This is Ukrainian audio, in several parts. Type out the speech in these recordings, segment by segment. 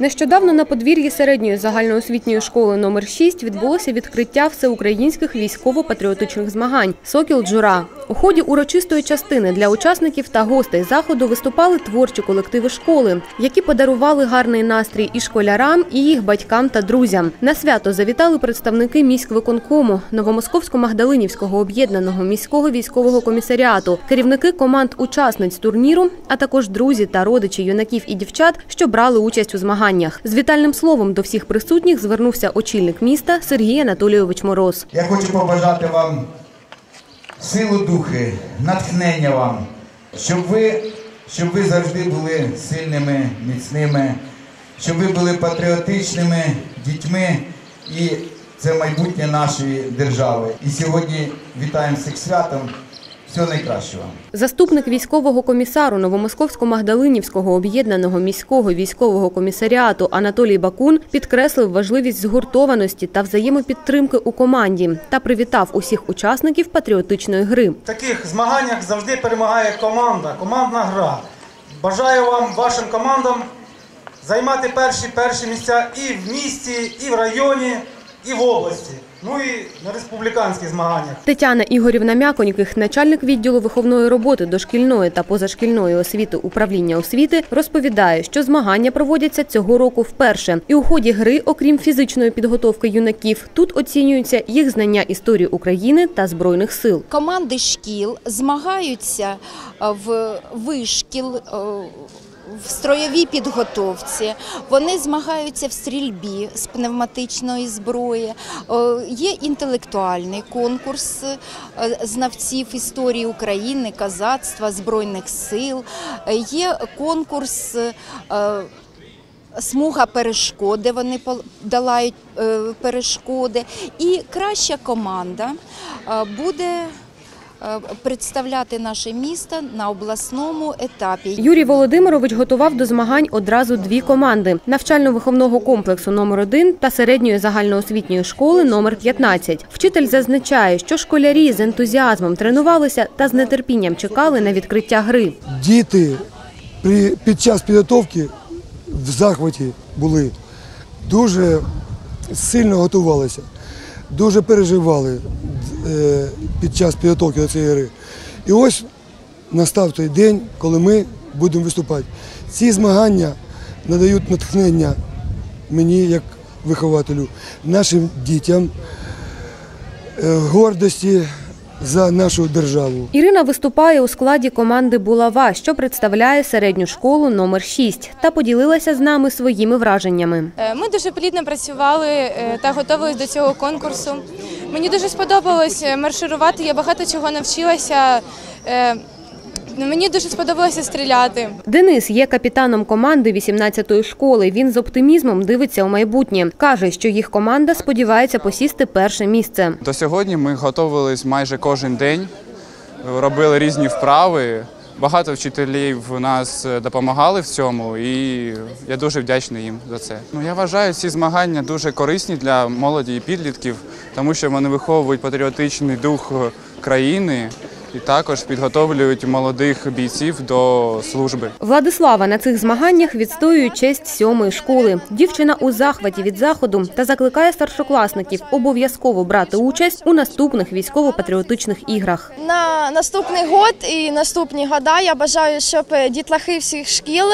Нещодавно на подвір'ї середньої загальноосвітньої школи номер 6 відбулося відкриття всеукраїнських військово-патріотичних змагань «Сокіл Джура». У ході урочистої частини для учасників та гостей заходу виступали творчі колективи школи, які подарували гарний настрій і школярам, і їх батькам та друзям. На свято завітали представники міськвиконкому, Новомосковсько-Магдалинівського об'єднаного міського військового комісаріату, керівники команд учасниць турніру, а також друзі та родичі юнаків і дівчат, що брали участь у змаганнях. З вітальним словом до всіх присутніх звернувся очільник міста Сергій Анатолійович Мороз. Я хочу побажати вам силу духи, натхнення вам, щоб ви, щоб ви завжди були сильними, міцними, щоб ви були патріотичними дітьми і це майбутнє нашої держави. І сьогодні вітаємо всіх святом. Всього найкращого. Заступник військового комісару Новомосковсько-Магдалинівського об'єднаного міського військового комісаріату Анатолій Бакун підкреслив важливість згуртованості та взаємопідтримки у команді та привітав усіх учасників патріотичної гри. В таких змаганнях завжди перемагає команда, командна гра. Бажаю вам, вашим командам, займати перші перші місця і в місті, і в районі, і в області. Ну і на республіканських змаганнях. Тетяна Ігорівна Мяконьких, начальник відділу виховної роботи дошкільної та позашкільної освіти управління освіти, розповідає, що змагання проводяться цього року вперше. І у ході гри, окрім фізичної підготовки юнаків, тут оцінюються їх знання історії України та збройних сил. Команди шкіл змагаються е, в вишкіл. В строєвій підготовці вони змагаються в стрільбі з пневматичної зброї. Е, Є інтелектуальний конкурс е, знавців історії України, казацтва, збройних сил. Е, Є конкурс смуга перешкод, де вони долають перешкоди. І краща команда буде представляти наше місто на обласному етапі. Юрій Володимирович готував до змагань одразу дві команди: навчально-виховного комплексу номер 1 та середньої загальноосвітньої школи номер 15. Вчитель зазначає, що школярі з ентузіазмом тренувалися та з нетерпінням чекали на відкриття гри. Діти при, під час підготовки в захваті були, дуже сильно готувалися, дуже переживали е, під час підготовки до цієї гри. І ось настав той день, коли ми будемо виступати. Ці змагання надають натхнення мені як вихователю, нашим дітям, е, гордості за нашу державу. Ірина виступає у складі команди Булава, що представляє середню школу номер 6, та поділилася з нами своїми враженнями. Е, Ми дуже плідно працювали е, та готувалися до цього конкурсу. Мені дуже сподобалось е, марширувати. Я багато чого навчилася. Е, Мені дуже сподобалося стріляти. Денис є капітаном команди 18-ї школи. Він з оптимізмом дивиться у майбутнє. Каже, що їх команда сподівається посісти перше місце. До сьогодні ми готувалися майже кожен день, робили різні вправи. Багато вчителів нас допомагали в цьому, і я дуже вдячний їм за це. Ну я вважаю ці змагання дуже корисні для молоді і підлітків, тому що вони виховують патріотичний дух країни і також підготовлюють молодих бійців до служби. Владислава на цих змаганнях відстоює честь сьомої школи. Дівчина у захваті від заходу та закликає старшокласників обов'язково брати участь у наступних військово-патріотичних іграх. На наступний год і наступні года я бажаю, щоб дітлахи всіх шкіл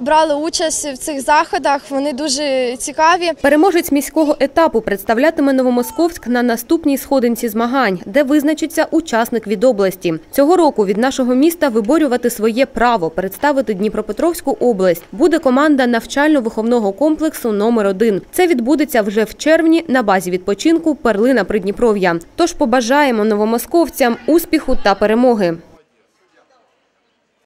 брали участь в цих заходах. Вони дуже цікаві. Переможець міського етапу представлятиме Новомосковськ на наступній сходинці змагань, де визначиться учасник від області. Цього року від нашого міста виборювати своє право представити Дніпропетровську область буде команда навчально-виховного комплексу номер 1 Це відбудеться вже в червні на базі відпочинку Перлина Придніпров'я. Тож побажаємо новомосковцям успіху та перемоги.